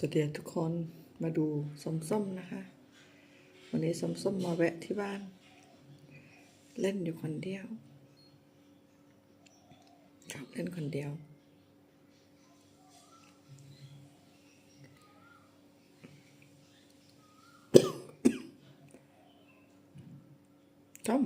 สวัสดีทุกคนมาดูส้มนะคะ วันนี้ส้มมาแวะที่บ้าน เล่นอยู่คนเดียวชอบเล่นคนเดียว ส้ม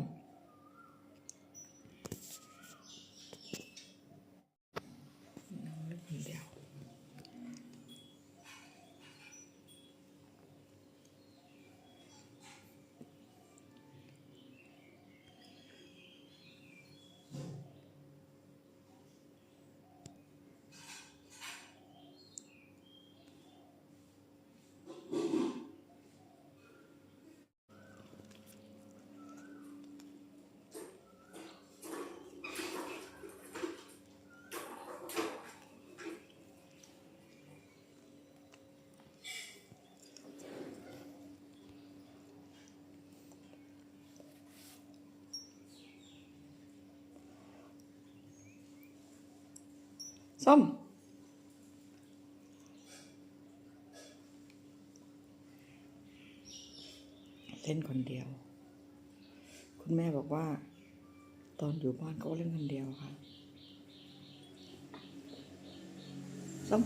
ส้ม เล่นคนเดียว คุณแม่บอกว่า ตอนอยู่บ้านก็เล่นคนเดียวค่ะส้ม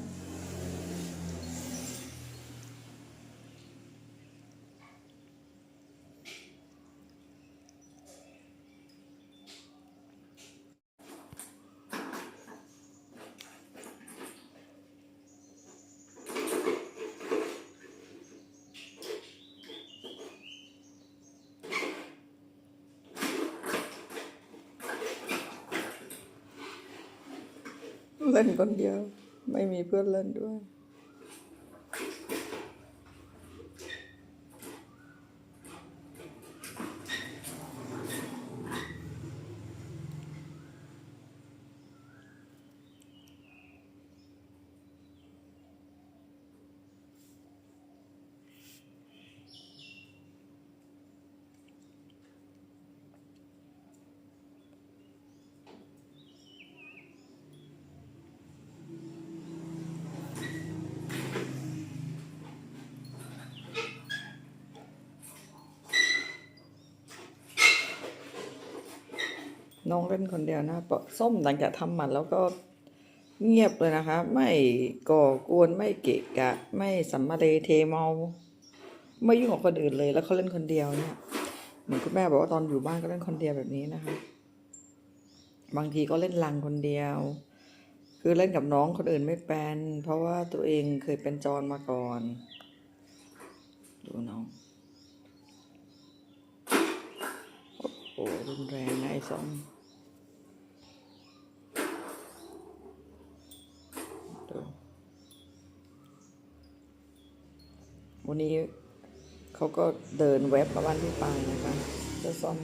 เล่นคนเดียว ไม่มีเพื่อนเล่นด้วย น้องเล่นคนเดียวนะปะส้มหลังจากทำหมันแล้วก็เงียบเลยนะคะ ไม่ก่อกวนไม่เกะกะ ไม่สัมมาเรเทเมาไม่ยุ่งกับคนอื่นเลย แล้วเขาเล่นคนเดียวเนี่ยเหมือนคุณแม่บอกว่าตอนอยู่บ้านก็เล่นคนเดียวแบบนี้นะคะ บางทีก็เล่นลังคนเดียว คือเล่นกับน้องคนอื่นไม่เป็น เพราะว่าตัวเองเคยเป็นจรมาก่อน ดูน้องโอ้โหรุนแรงนะไอ้ส้ม วันนี้เขาก็เดินเว็บมาบ้านพี่ปายนะคะเจ้าส้ม